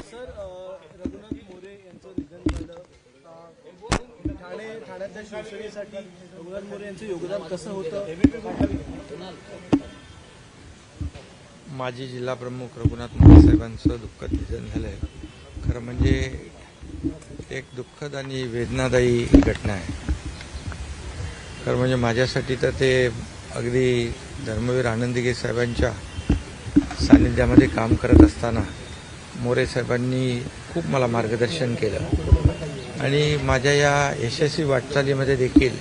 रघुनाथ मोरे यांचं निधन झालं ठाणे ठाण्यातल्या शिवसेनेसाठी रघुनाथ मोरे यांचं योगदान कसं होतं माजी जिल्हा प्रमुख रघुनाथ मोरे साहेबांचं दुःखद निधन झालं आहे खरं म्हणजे एक दुःखद आणि वेदनादायी घटना आहे. खरं म्हणजे माझ्यासाठी तर ते अगदी धर्मवीर आनंदगे साहेबांच्या सानिध्यामध्ये काम करत असताना मोरे साहेबांनी खूप मला मार्गदर्शन केलं. आणि माझ्या या यशस्वी वाटचालीमध्ये देखील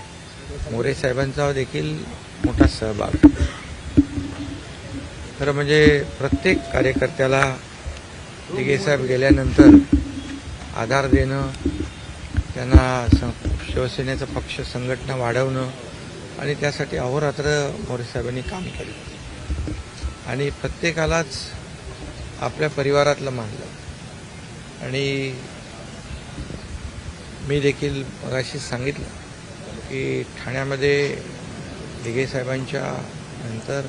मोरे साहेबांचा देखील मोठा सहभाग. खरं म्हणजे प्रत्येक कार्यकर्त्याला दिघेसाहेब गेल्यानंतर आधार देणं त्यांना सं शिवसेनेचं पक्ष संघटना वाढवणं आणि त्यासाठी अहोरात्र मोरेसाहेबांनी काम केलं. आणि प्रत्येकालाच आपल्या परिवारातलं मानलं. आणि मी देखील मगाशी सांगितलं की ठाण्यामध्ये दिघेसाहेबांच्या नंतर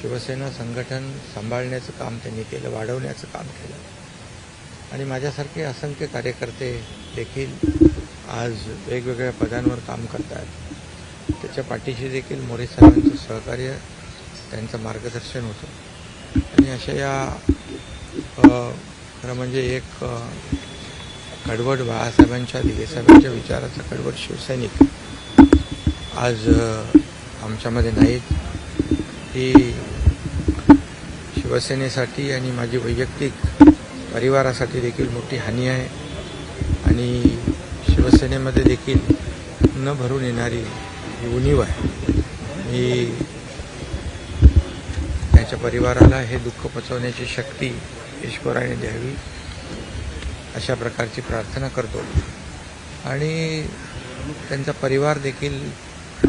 शिवसेना संघटन सांभाळण्याचं काम त्यांनी केलं वाढवण्याचं काम केलं. आणि माझ्यासारखे असंख्य कार्यकर्ते देखील आज वेगवेगळ्या पदांवर काम करत आहेत त्याच्या पाठीशी देखील मोरे साहेबांचं सहकार्य त्यांचं मार्गदर्शन होतं. आणि अशा या खरं म्हणजे एक कडवट बाळासाहेबांच्या दिगेसाहेबांच्या विचाराचा कडवट शिवसैनिक आज आमच्यामध्ये नाहीत. ही शिवसेनेसाठी आणि माझी वैयक्तिक परिवारासाठी देखील मोठी हानी आहे. आणि शिवसेनेमध्ये देखील न भरून येणारी उणीव आहे. मी त्यांच्या परिवाराला हे दुःख पचवण्याची शक्ती ईश्वराने द्यावी अशा प्रकारची प्रार्थना करतो. आणि त्यांचा परिवार देखील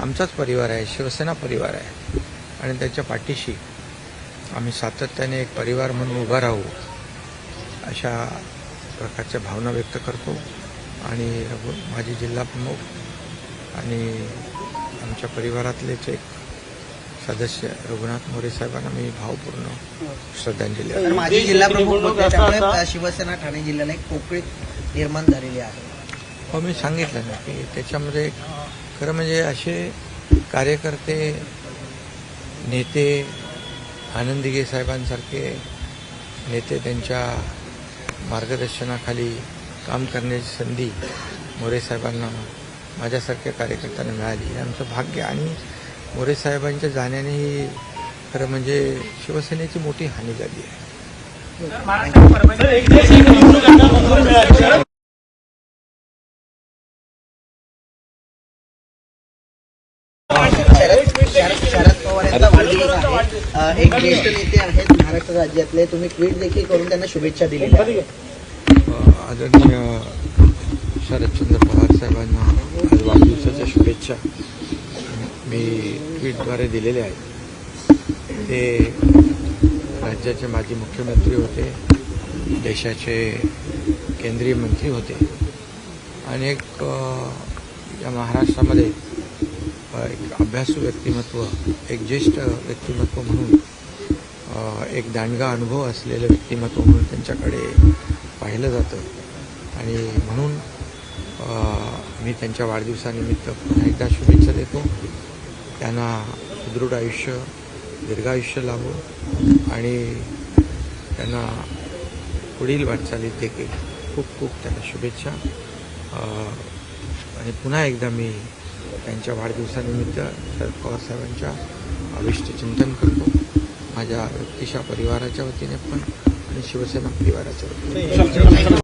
आमचाच परिवार आहे शिवसेना परिवार आहे. आणि त्याच्या पाठीशी आम्ही सातत्याने एक परिवार म्हणून उभा राहू अशा प्रकारच्या भावना व्यक्त करतो. आणि रघु माझे जिल्हा प्रमुख आणि आमच्या परिवारातलेच एक सदस्य रघुनाथ मोरे साहेबांना मी भावपूर्ण श्रद्धांजली तर माजी जिल्हा प्रमुख होते त्यामुळे शिवसेना ठाणे जिल्ह्याला एक पोकळीत निर्माण झालेली आहे. हो मी सांगितलं ना की त्याच्यामध्ये खरं म्हणजे असे कार्यकर्ते नेते आनंदिगे साहेबांसारखे नेते त्यांच्या मार्गदर्शनाखाली काम करण्याची संधी मोरे साहेबांना माझ्यासारख्या कार्यकर्त्यांना मिळाली. हे आमचं भाग्य आणि मोरे साहेबांच्या जाण्याने ही खरं म्हणजे शिवसेनेची मोठी हानी झाली आहे. शरद पवार एक ज्येष्ठ नेते आहेत महाराष्ट्र राज्यातले तुम्ही ट्विट देखील करून त्यांना शुभेच्छा दिलेल्या आदरणीय शरदचंद्र पवार साहेबांना वाढदिवसाच्या शुभेच्छा मी ट्विटद्वारे दिलेल्या आहेत. ते राज्याचे माजी मुख्यमंत्री होते देशाचे केंद्रीय मंत्री होते अनेक या महाराष्ट्रामध्ये एक अभ्यासू व्यक्तिमत्व एक ज्येष्ठ व्यक्तिमत्व म्हणून एक दांडगा अनुभव असलेलं व्यक्तिमत्व म्हणून त्यांच्याकडे पाहिलं जातं. आणि म्हणून मी त्यांच्या वाढदिवसानिमित्त पुन्हा एकदा शुभेच्छा देतो. त्यांना सुदृढ आयुष्य दीर्घायुष्य लाभो आणि त्यांना पुढील वाटचालीत देखील खूप खूप त्यांना शुभेच्छा. आणि पुन्हा एकदा मी त्यांच्या वाढदिवसानिमित्त शरद पवार साहेबांच्या अविष्ट चिंतन करतो. माझ्या व्यक्तिशा परिवाराच्या वतीने पण आणि शिवसेना परिवाराच्या वतीने